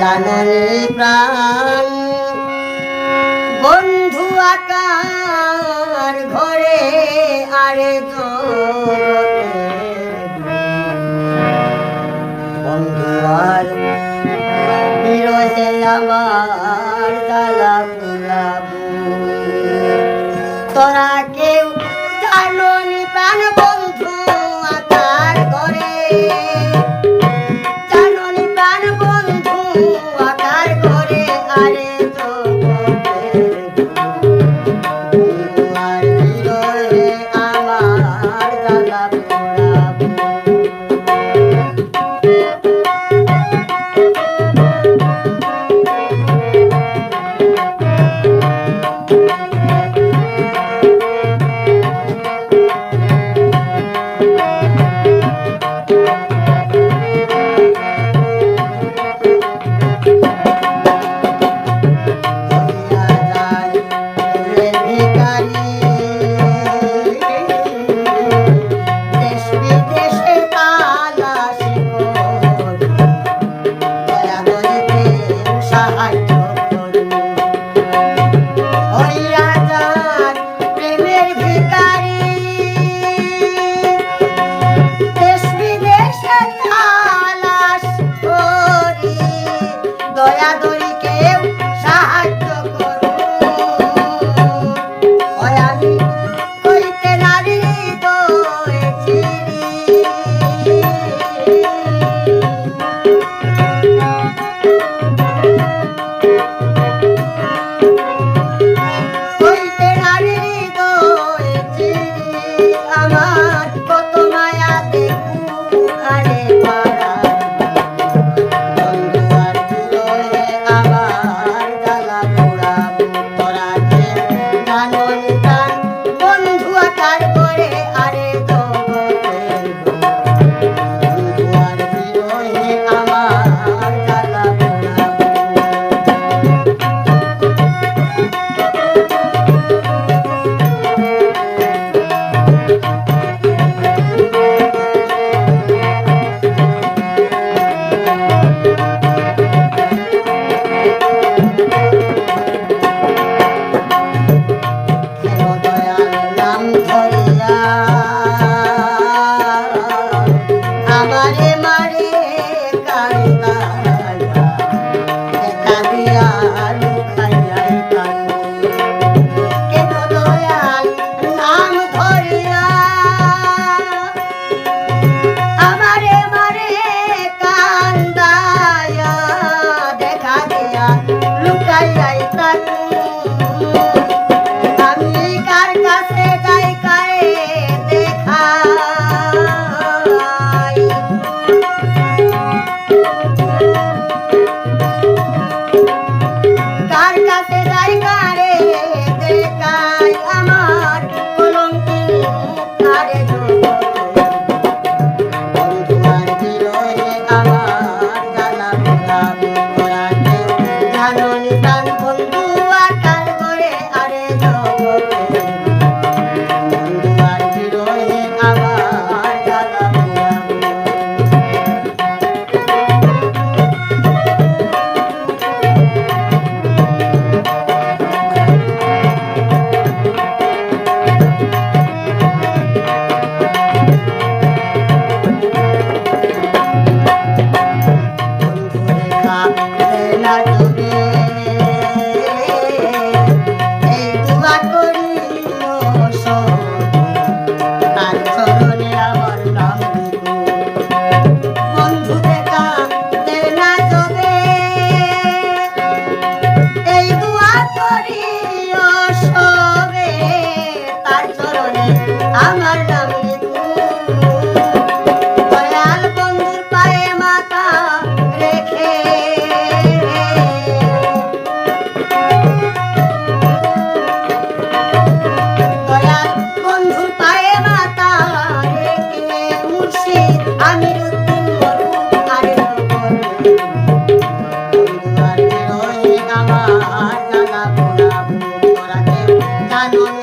জাননী প্রাণ। বন্ধু আকার ঘরে আরে বন্ধু আর বিরহে আমার দালা পুরাবু তোরা কেউ জাননী প্রাণ বন্ধু আকার ঘরে। todavía করিয়া mano